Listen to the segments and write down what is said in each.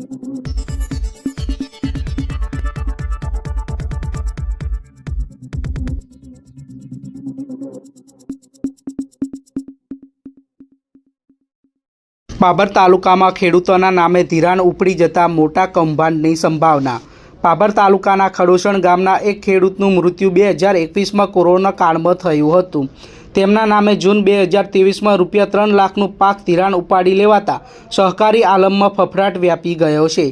બાબર તાલુકામાં ખેડૂતોના નામે ધિરાણ ઉપડી જતા મોટા કૌભાંડની સંભાવના. બાબર તાલુકાના ખડોસણ ગામના એક ખેડૂતનું મૃત્યુ બે હજાર એકવીસમાં કોરોના કાળમાં થયું હતું. તેમના નામે જૂન બે હજાર ત્રેવીસમાં રૂપિયા ત્રણ લાખનું પાક ધિરાણ ઉપાડી લેવાતા સહકારી આલમમાં ફફડાટ વ્યાપી ગયો છે.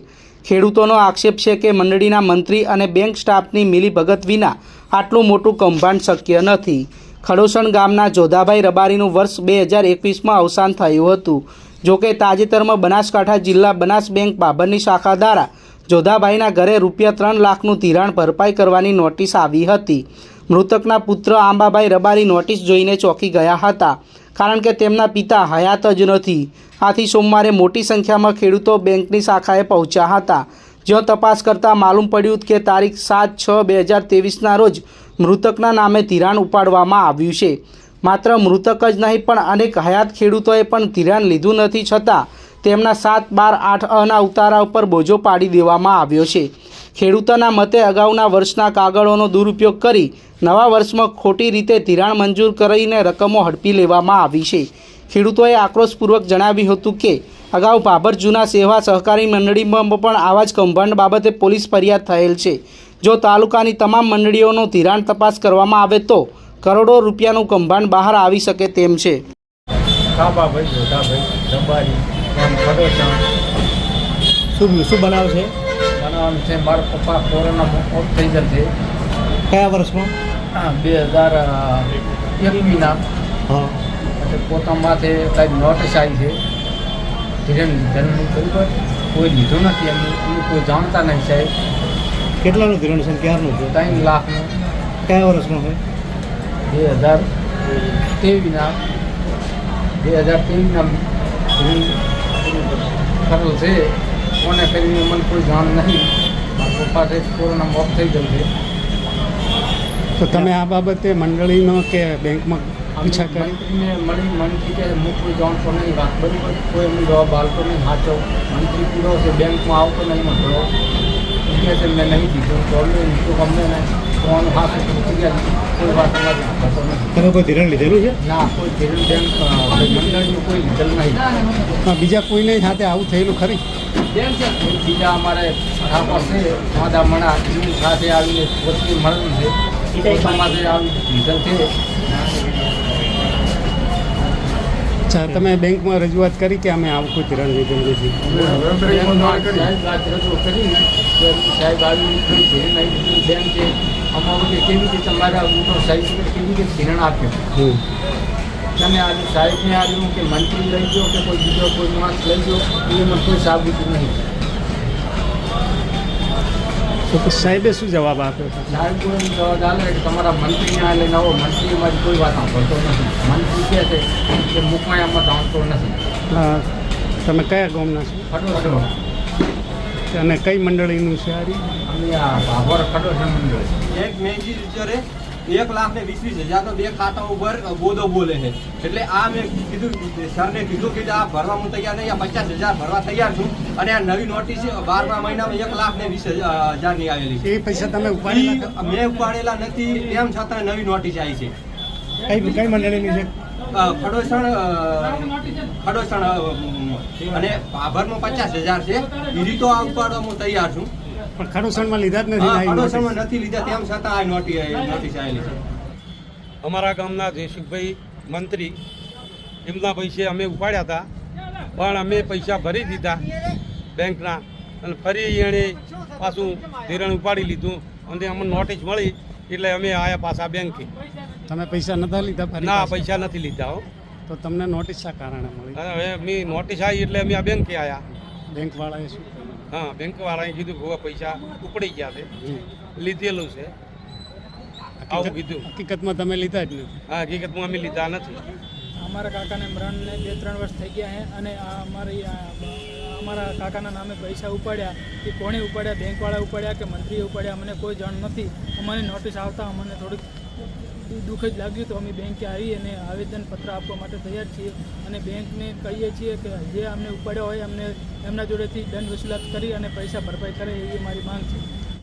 ખેડૂતોનો આક્ષેપ છે કે મંડળીના મંત્રી અને બેંક સ્ટાફની મિલીભગત વિના આટલું મોટું કૌભાંડ શક્ય નથી. ખડોસણ ગામના જોધાભાઈ રબારીનું વર્ષ બે હજાર એકવીસમાં અવસાન થયું હતું. જોકે તાજેતરમાં બનાસકાંઠા જિલ્લા બનાસ બેંક બાબરની શાખા દ્વારા જોધાભાઈના ઘરે રૂપિયા ત્રણ લાખનું ધિરાણ ભરપાઈ કરવાની નોટિસ આવી હતી. મૃતકના પુત્ર આંબાભાઈ રબારી નોટિસ જોઈને ચોંકી ગયા હતા. કારણ કે તેમના પિતા હયાત જ નથી. આથી સોમવારે મોટી સંખ્યામાં ખેડૂતો બેંકની શાખાએ પહોંચ્યા હતા. જ્યાં તપાસ કરતાં માલુમ પડ્યું કે તારીખ સાત છ બે હજાર ત્રેવીસના રોજ મૃતકના નામે ધિરાણ ઉપાડવામાં આવ્યું છે. માત્ર મૃતક જ નહીં, પણ અનેક હયાત ખેડૂતોએ પણ ધિરાણ લીધું નથી છતાં તેમના સાત બાર આઠ અના ઉતારા ઉપર બોજો પાડી દેવામાં આવ્યો છે. ખેડૂતોના મતે અગાઉના વર્ષના કાગળોનો દુરુપયોગ કરી નવા વર્ષમાં ખોટી રીતે ધિરાણ મંજૂર કરીને રકમો હડપી લેવામાં આવી છે. ખેડૂતોએ આક્રોશપૂર્વક જણાવ્યું હતું કે, અગાઉ ભાભર જૂના સેવા સહકારી મંડળીમાં પણ આવા જ કૌભાંડ બાબતે પોલીસ ફરિયાદ થયેલ છે. જો તાલુકાની તમામ મંડળીઓનો ધિરાણ તપાસ કરવામાં આવે તો કરોડો રૂપિયાનું કૌભાંડ બહાર આવી શકે તેમ છે. શું શું બનાવ બનાવવાનું છે મારા પપ્પા કોરોના ઓફ થઈ જશે કયા વર્ષમાં? હા બે હજાર એકવીસના. હા. એટલે પોતા માથે કાંઈક નોટિસ આવી છે ધીરેન ધીરેન બરાબર કોઈ લીધું નથી એમનું એમનું કોઈ જાણતા નહીં સાહેબ. કેટલાનું ધોરણ છે ક્યારનું છે? ત્રણ લાખનું. કયા વર્ષનું છે? બે હજાર તેવીના બે હજાર ત્રેવીસના કરેલ છે. કોને કરીને મને કોઈ જાણ નહીં. મારા પપ્પા છે કોરોના મોત થઈ ગયું છે. તો તમે આ બાબતે મંડળીનો કે બેંકમાં પીછા કરી? મળી મંત્રી કે હું કોઈ જાણતો નહીં. વાત બરાબર કોઈ એમનો જવાબ આવતો નહીં. સાચો મંત્રી પૂરો છે બેંકમાં આવતો નહીં મંડળો કે છે મેં નહીં દીધો. તો અમને તો ગમે ને ફોન હાથ કોઈ વાત નથી તમે કોઈ ધીરણ લીધેલું છે ના કોઈ ધીરજ બેંક મંડળનું કોઈ લીધેલું નહીં હા, બીજા કોઈને સાથે આવું થયેલું ખરી બીજા અમારે ઠાકોર છે માદા મણા એમની સાથે આવીને વસ્તી મળેલું છે આવી લીધેલ છે અચ્છા તમે બેંકમાં રજૂઆત કરી કે અમે આવું કોઈ ધીરણ લીધેલું નથી સાહેબ વાત રજૂ કરી કે સાહેબ આવી દીધું છે અમારું કેવી રીતે તમારા ઊંટો સાહેબ કેવી રીતે ધીરણ આપ્યો. તમે આજે સાહેબને આવ્યું કે મંત્રી લઈ ગયો કે કોઈ બીજો કોઈ માણસ લઈ ગયો એ મને કોઈ સાબિત નહીં તો સાહેબે શું જવાબ આપ્યો? સાહેબ કોઈ જવાબ આલે કે તમારા મંત્રીને આ લઈને આવો મંત્રી અમારી કોઈ વાત સાંભળતો નથી. મંત્રી કહે છે કે મુકવાયામાં જાણતો નથી. તમે કયા ગામના છો? છો અને કઈ મંડળીનું છે આ રહ્યું? અમે આ ભાભર ખડો છે. મંડળ એક મેજી ટીચરે એક લાખ ને વીસ વીસ હજાર નો બે ખાતા ઉપર બોધો બોલે છે. એટલે આ મેં કીધું સરને કીધું કે આ ભરવા હું તૈયાર નહીં આ પચાસ હજાર ભરવા તૈયાર છું. અને આ નવી નોટિસ બારમા મહિનામાં એક લાખ ને વીસ હજારની આવેલી છે. એ પૈસા તમે ઉપાડી મેં ઉપાડેલા નથી તેમ છતાં નવી નોટિસ આવી છે. કઈ કઈ મંડળીની છે? ખડોસણ ખડોસણ અને ભાભરમાં પચાસ હજાર છે. બીજી તો આ ઉપાડવા હું તૈયાર છું. પણ ખડોસણમાં લીધા જ નથી. ખડોસણમાં નથી લીધા તેમ છતાં આ નોટિસ નોટિસ આવેલી છે. અમારા ગામના જયસુખભાઈ મંત્રી એમના પૈસે અમે ઉપાડ્યા હતા. પણ અમે પૈસા ભરી દીધા બેંકના અને ફરી એણે પાછું ધિરણ ઉપાડી લીધું. અને અમને નોટિસ મળી. એટલે અમે આયા પાછા બેંકે. તમે પૈસા નતા લીધા ના? પૈસા? નથી લીધા હો. તો તમને નોટિસ શા કારણે મળી? હવે મેં નોટિસ આવી એટલે અમે આ બેંકે આવ્યા બેંક વાળાએ શું? હા બેંકવાળાએ કીધું કે પૈસા ઉપડી ગયા છે. લીધેલું છે. આવું કીધું. હકીકતમાં તમે લીધા જ નથી? હા હકીકતમાં અમે લીધા નથી. અમારા કાકાને મરણને બે ત્રણ વર્ષ થઈ ગયા છે અને આ અમારી આ અમારા કાકાના નામે પૈસા ઉપાડ્યા એ કોણે ઉપાડ્યા, બેંકવાળા ઉપાડ્યા કે મંત્રીએ ઉપાડ્યા, અમને કોઈ જાણ નથી અમારી નોટિસ આવતા અમને થોડીક દુઃખ જ લાગ્યું તો અમે બેંકે આવી અને આવેદનપત્ર આપવા માટે તૈયાર છીએ અને બેંકને કહીએ છીએ કે જે અમને ઉપાડ્યા હોય અમને એમના જોડેથી દંડ વસૂલાત કરી અને પૈસા ભરપાઈ કરે એવી મારી માંગ છે.